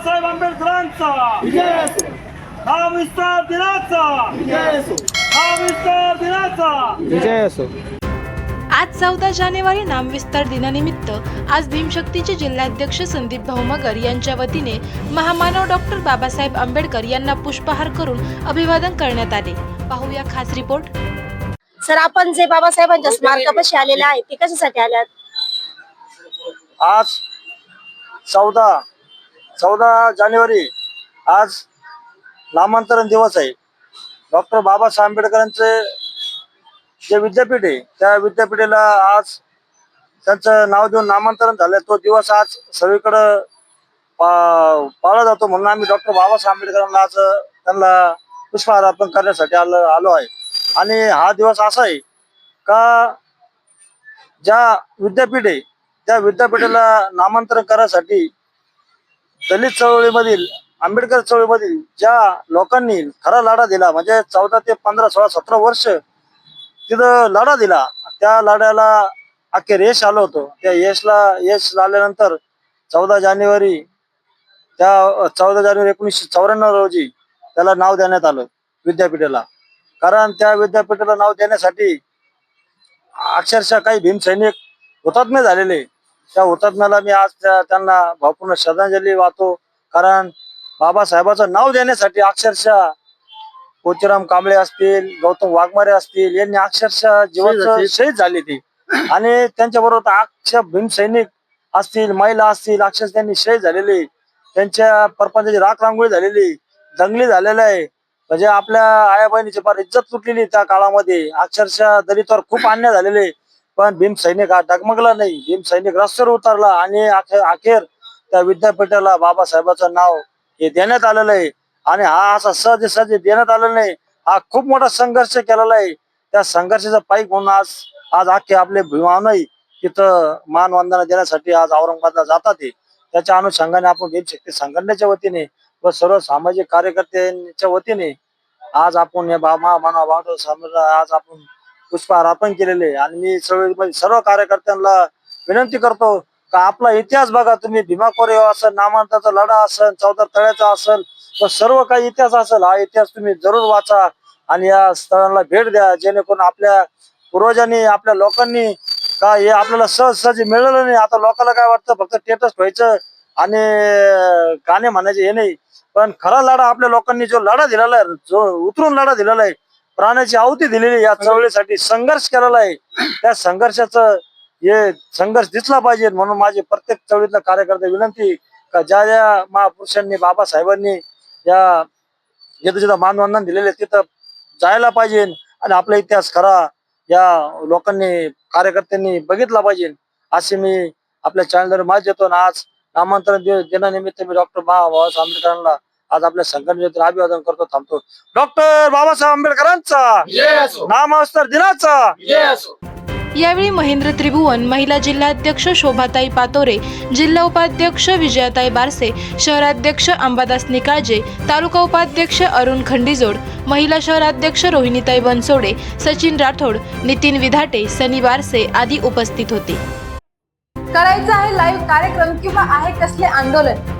बाबासाहेब आंबेडकरांचा. विस्तार दिनाचा. विस्तार दिनाचा. विजय असो. आज चौदा जानेवारी नामविस्तार दिनानिमित्त आज भीमशक्तीचे जिल्हाध्यक्ष संदीप भाऊमगर यांच्या वतीने महामानव डॉक्टर बाबासाहेब आंबेडकर यांना पुष्पहार करून अभिवादन करण्यात आले. पाहूया खास रिपोर्ट. सर आपण जे बाबासाहेबांच्या स्मारकापाशी आलेले आहे ते कशासाठी आल्यात? आज चौदा चौदा जानेवारी आज नामांतरण दिवस आहे. डॉक्टर बाबासाहेब आंबेडकरांचे जे विद्यापीठ आहे त्या विद्यापीठाला आज त्यांचं नाव देऊन नामांतरण झालं. तो दिवस आज सगळीकडं पा- पाळला जातो म्हणून आम्ही डॉक्टर बाबासाहेब आंबेडकरांना आज त्यांना पुष्पहार अर्पण करण्यासाठी आलो आलो आहे. आणि हा दिवस असा आहे का ज्या विद्यापीठ आहे त्या विद्यापीठाला नामांतरण करण्यासाठी दलित चळवळीमधील आंबेडकर चळवळीमधील ज्या लोकांनी खरा लढा दिला म्हणजे चौदा ते पंधरा सोळा सतरा वर्ष तिथं लढा दिला. त्या लढ्याला अखेर यश आलं होतं. त्या यशला यश आल्यानंतर चौदा जानेवारी त्या चौदा जानेवारी एकोणीसशे चौऱ्याण्णव रोजी त्याला नाव देण्यात आलं विद्यापीठाला. कारण त्या विद्यापीठाला नाव देण्यासाठी अक्षरशः काही भीमसैनिक हुतात्मे झालेले. त्या हुतात्म्याला मी आज त्या- त्यांना भावपूर्ण श्रद्धांजली वाहतो. कारण बाबासाहेबाचं नाव देण्यासाठी अक्षरशः कोचीराम कांबळे असतील गौतम वाघमारे असतील यांनी अक्षरशः जीवाचं शहीद झाले. ते. आणि त्यांच्या बरोबर अक्षर भीमसैनिक असतील महिला असतील अक्षरशः त्यांनी शहीद झालेले. त्यांच्या परपंचाची राख रांगोळी झालेली दंगली झालेल्या आहे. म्हणजे आपल्या आया बहिणीची फार इज्जत तुटलेली त्या काळामध्ये. अक्षरशः दलितवर खूप अन्याय झालेले. पण भीमसैनिक हा डगमगला नाही. भीमसैनिक रस्त्यावर उतरला आणि अखेर अखेर त्या विद्यापीठाला बाबासाहेबाचं नाव हे देण्यात आलेलं आहे. आणि हा असा सहज सहज देण्यात आलेला नाही. हा खूप मोठा संघर्ष केलेला आहे. त्या संघर्षाचा पाईक म्हणून आज आज अख्खे आपले भीमानही तिथं मानवंदना देण्यासाठी आज औरंगाबादला जातात त्याच्या अनुषंगाने आपण भीमशक्ती संघटनेच्या वतीने व सर्व सामाजिक कार्यकर्त्यांच्या वतीने आज आपण या बाबा महामानव आज आपण पुष्पहार अर्पण केलेले आणि मी सर्व सर्व कार्यकर्त्यांना विनंती करतो का आपला इतिहास बघा तुम्ही. भीमा कोरेगाव असेल नामांताचा लढा असेल चौदा तळ्याचा असेल तर सर्व काही इतिहास असेल हा इतिहास तुम्ही जरूर वाचा आणि या स्थळांना भेट द्या. जेणेकरून आपल्या पूर्वजांनी आपल्या लोकांनी का हे आपल्याला सहज सहज मिळालं नाही. आता लोकांना काय वाटतं? फक्त टेटस व्हायचं आणि गाणे म्हणायचे हे नाही. पण खरा लढा आपल्या लोकांनी जो लढा दिलेला आहे जो उतरून लढा दिलेला आहे प्राणाची आहुती दिलेली या चळवळीसाठी. संघर्ष केलेला आहे. त्या संघर्षाचं हे संघर्ष दिसला पाहिजे म्हणून माझी प्रत्येक चळवळीतला कार्यकर्ते विनंती का ज्या ज्या महापुरुषांनी बाबासाहेबांनी या जिथं जिथं मानवंदन दिलेले तिथं जायला पाहिजे आणि आपला इतिहास खरा या लोकांनी कार्यकर्त्यांनी बघितला पाहिजे. असे मी आपल्या चॅनलवर माझ येतो आज नामांतरण दिनानिमित्त मी डॉक्टर बाबासाहेब आंबेडकरांना आज आपल्या संघटनेतून अभिवादन करतो थांबतो. डॉक्टर बाबासाहेब आंबेडकरांचा नामावस्तर दिनाचा. यावेळी महेंद्र त्रिभुवन महिला जिल्हाध्यक्ष शोभाताई पातोरे जिल्हा उपाध्यक्ष विजयाताई बारसे शहराध्यक्ष अंबादास निकाळजे तालुका उपाध्यक्ष अरुण खंडीजोड महिला शहराध्यक्ष रोहिणीताई बनसोडे सचिन राठोड नितीन विधाटे सनी बारसे आदी उपस्थित होते. करायचं आहे लाईव्ह कार्यक्रम किंवा आहे कसले आंदोलन?